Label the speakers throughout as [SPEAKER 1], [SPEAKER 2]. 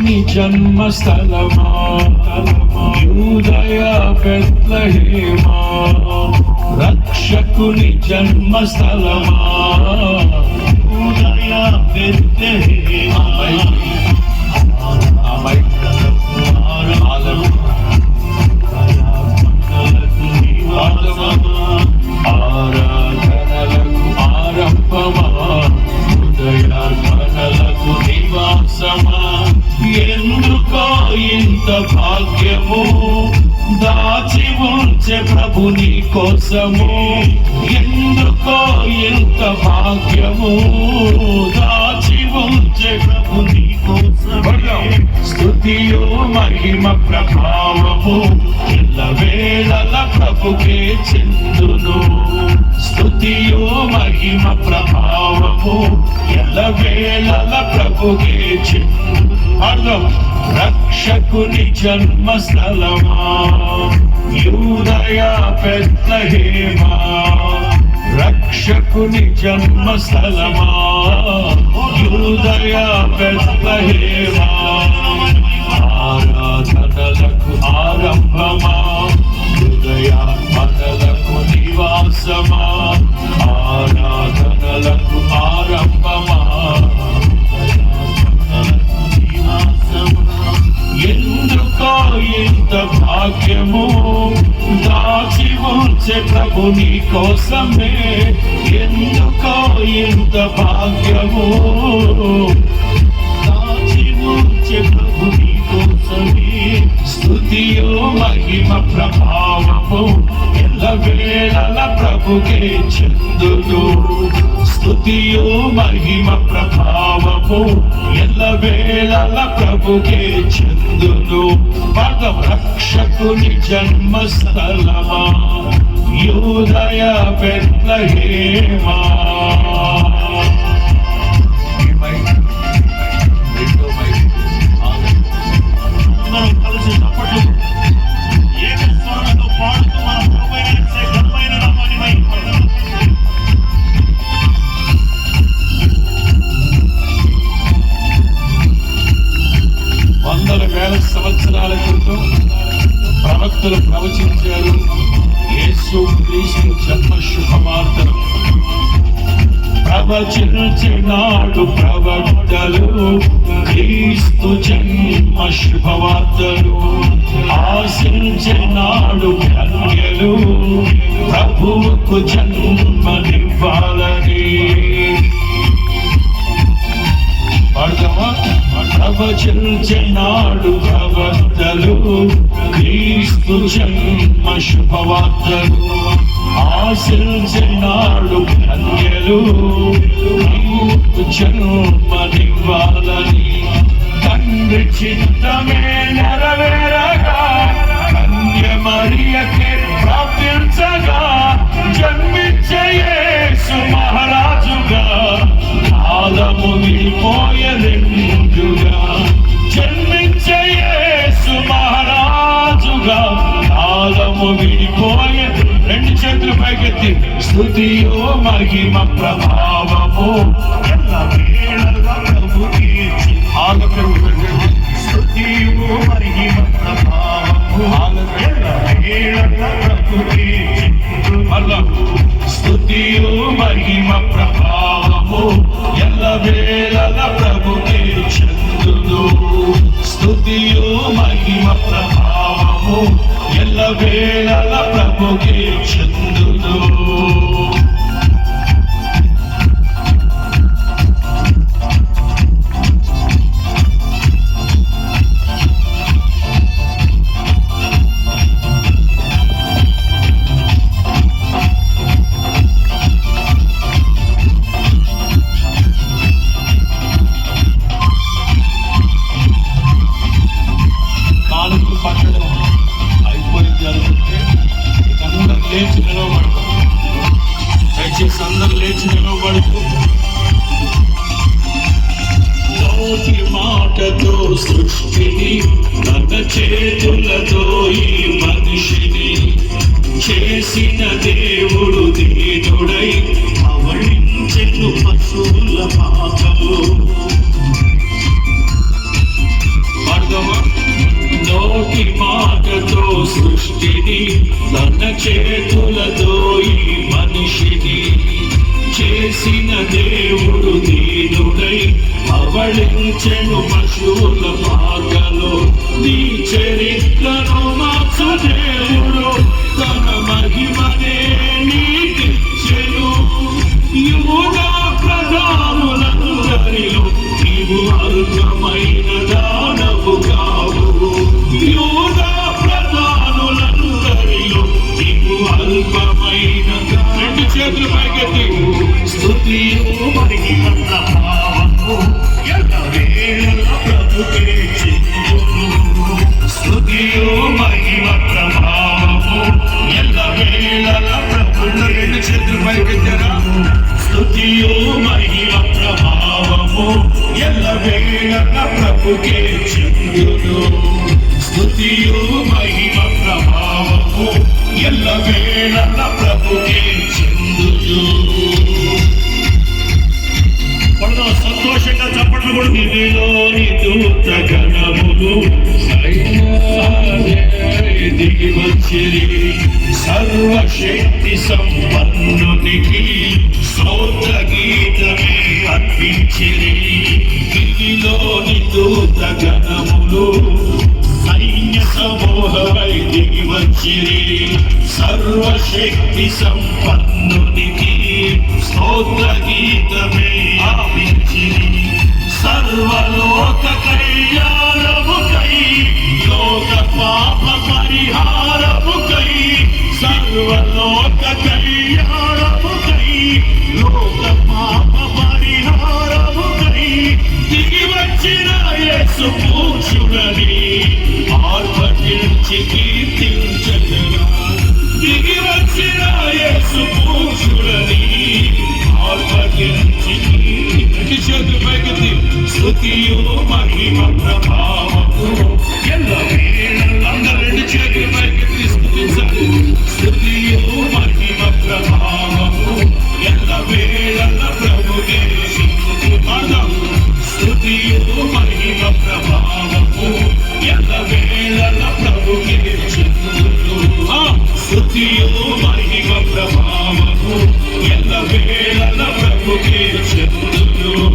[SPEAKER 1] రక్షకుని జన్మస్థలమా? యూదయ బెత్లహేమా? రక్షకుని జన్మస్థలమా?
[SPEAKER 2] ఉదయ బెత్లెహేమా. కోసము ఎందుకో ఎంత భాగ్యము? దాచి ఉంచే ప్రభు నీ కోసము.
[SPEAKER 1] స్థుతియో మహిమ ప్రభావము
[SPEAKER 2] ఎల్లవేళల ప్రభుకే చెందును.
[SPEAKER 1] స్తుతియో మహిమ ప్రభావము
[SPEAKER 2] ఎల్లవేళల ప్రభుకే చెందును.
[SPEAKER 1] అర్థం? రక్షకుని జన్మస్థలమా? యూదయ బెత్లహేమా రక్షకుని జన్మస్థలమా? యూదయ బెత్లహేమా
[SPEAKER 2] ప్రభు నీ కోసమే ఎందుకో ఎంత భాగ్యమో? దాచి ప్రభు నీ కోసమే
[SPEAKER 1] స్థుతియో మహిమ ప్రభావము ఎల్లవేళల ప్రభుకే చెందును. స్తుతియో మహిమ ప్రభావము ఎల్లవేళల ప్రభుకే చెందును. పద రక్షకుని జన్మస్థలమా? యూదయ పెద్ద హేమా. ప్రవచించినాడు ప్రవక్తలు క్రీస్తు జన్మ శుభవార్తలు. ఆశించినాడు కన్యలు ప్రభువుకు జన్మనివ్వాలని పాడతామా ప్రవచించినాడు ప్రవక్తలు క్రీస్తు జన్మ శుభవార్తలు. ఆశించినాడు కన్యలు జన్మనివ్వాలని తండ్రి చిత్తమే నెరవే. స్థుతియో మహిమ ప్రభావము. ఎల్ల వేళల ప్రభుకి ఆలకరు స్థుతియో మహిమ ప్రభావము. ఎల్ల వేళల ప్రభుకి స్థుతియో మహిమ ప్రభావము.
[SPEAKER 2] ఎల్ల వేళల ప్రభుకి చెందును స్థుతియో మహిమ ప్రభావము.
[SPEAKER 1] ఎల్ల వేళల ప్రభుకి చెందును తన చేతులతో ఈ మనిషిని చేసిన దేవుడు దీనుడై అవళించెను పశువుల పాకలో. నీ చరిత్రను మార్చు
[SPEAKER 2] స్తుతియు మహిమ ప్రభావము. ఎల్లవేళలా ప్రభుకే చెందును సంతోషంగా చెప్పడం కూడా.
[SPEAKER 1] నిధిలోని దూత గణములు దిగి వచ్చిరి. సర్వశక్తి సంపన్నునికి స్తోత్ర గీతమే అర్పించిరి. నిధిలోని దూత గణము తిరిగి దిగి వచ్చిరి సర్వశక్తి సంపన్నునికి స్తోత్ర గీతమే ఆపించిరి సర్వలోక కళ్యాణముకై లోక పాప పరిహారముకై సర్వలోక కళ్యాణముకై లోక పాప పరిహారముకై దిగి వచ్చిన యేసు పూజుడని ఆర్భటించి పైకెత్తి మహిమ ప్రభావము. ఎల్ల అందరూ చేతులు పైకెత్తి స్తుతించాలి స్తుతియు మహిమ ప్రభావము. ఎల్ల వేళల ప్రభుకే పాడదాం స్తుతియు మహిమ ప్రభావము. ఎల్ల వేళల ప్రభుకే ఆ, మహిమ ప్రభావము. ఎల్ల వేళల ప్రభుకే చెందును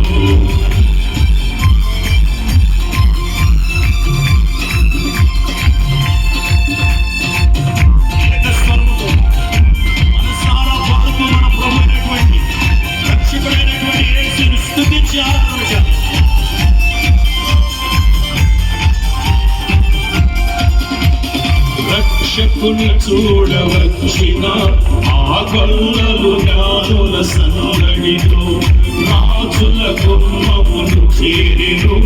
[SPEAKER 1] రక్షకుని చూడవచ్చిన ఆ గొల్లలు జ్ఞానుల సంగడిలో రాజుల కుమ్మమును చేరిను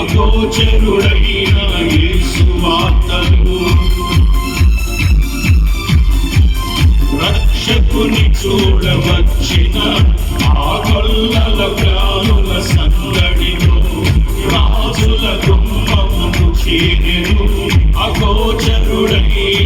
[SPEAKER 1] అగోచరుడైన యేసు వార్తలు. రక్షకుని చూడవచ్చిన ఆ గొల్లల జ్ఞానుల సంగడిలో రాజుల కుమ్మమును చేరి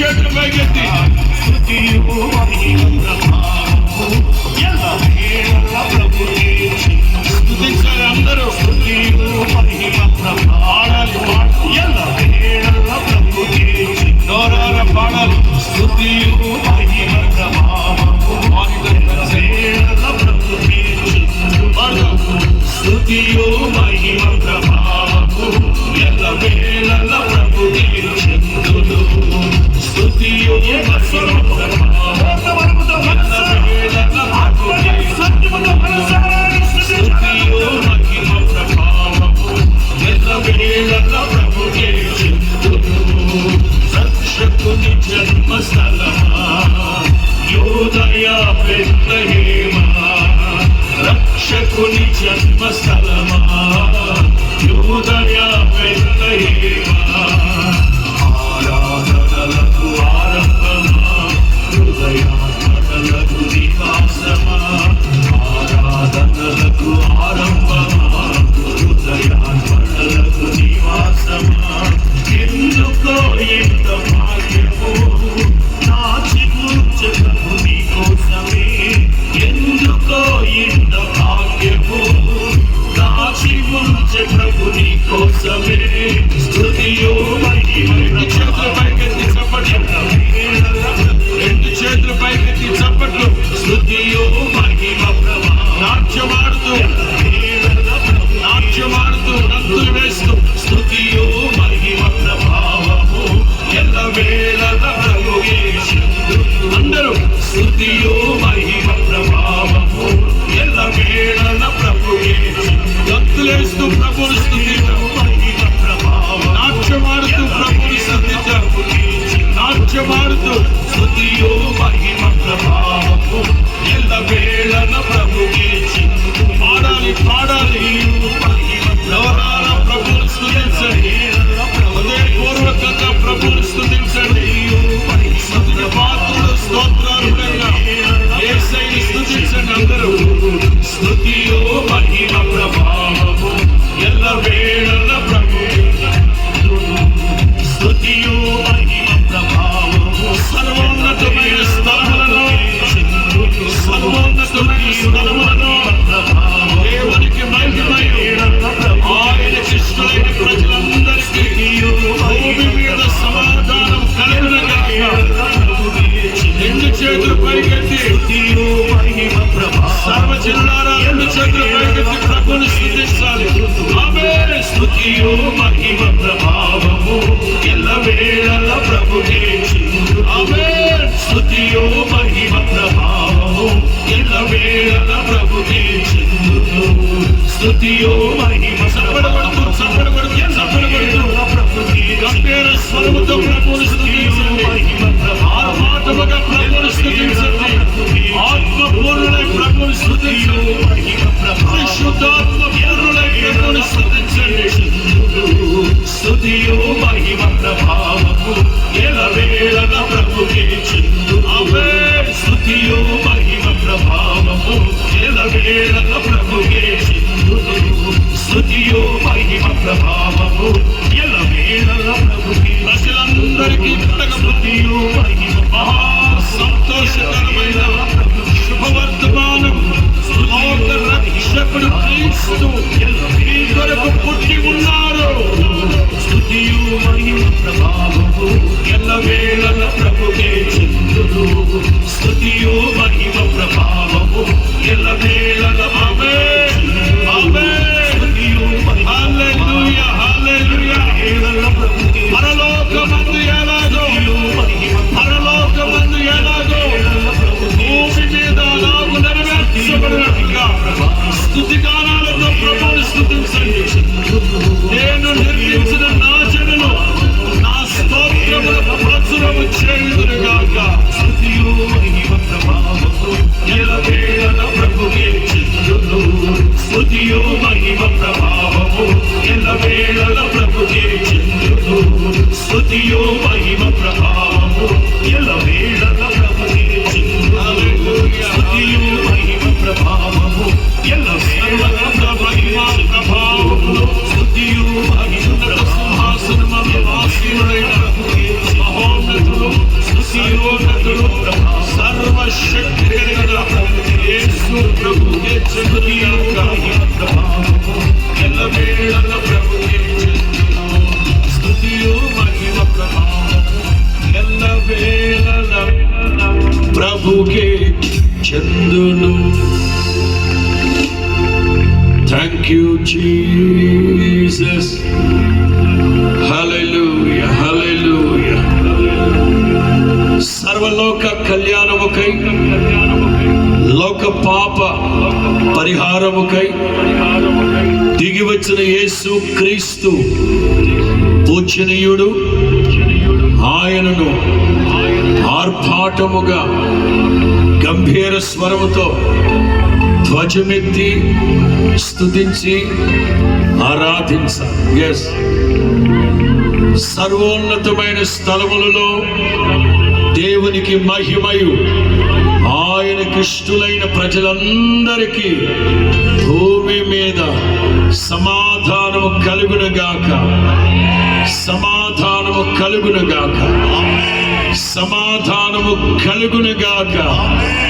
[SPEAKER 2] ಕ್ಷೇತ್ರ ಕೈಗೆತ್ತಿ
[SPEAKER 1] ಸ್ತುತಿಯೂ స్థుతియు మహిమ ప్రభావము ఎలవేళన ప్రభుకే చెందు
[SPEAKER 2] అవే
[SPEAKER 1] స్థుతియు మహిమ ప్రభావము ఎలవేళన ప్రభుకే చెందు స్థుతియు మహిమ ప్రభావము.
[SPEAKER 2] ప్రజలందరికీ
[SPEAKER 1] పుట్టక బుద్ధియో చెందును thank you Jesus hallelujah hallelujah సర్వలోక కళ్యాణముకై లోక పాప పరిహారముకై దిగి వచ్చిన యేసు క్రీస్తు పూజనీయుడు ఆయనను ఆర్భాటముగా గంభీర స్వరముతో ధ్వజమెత్తి స్థుతించి ఆరాధించాలి. ఎస్ సర్వోన్నతమైన స్థలములలో దేవునికి మహిమయు. ఆయన ఇష్టులైన ప్రజలందరికీ భూమి మీద సమాధానము కలుగునుగాక. సమాధానము కలుగునుగాక. సమాధానము కలుగునుగాక.
[SPEAKER 2] ఆమేన్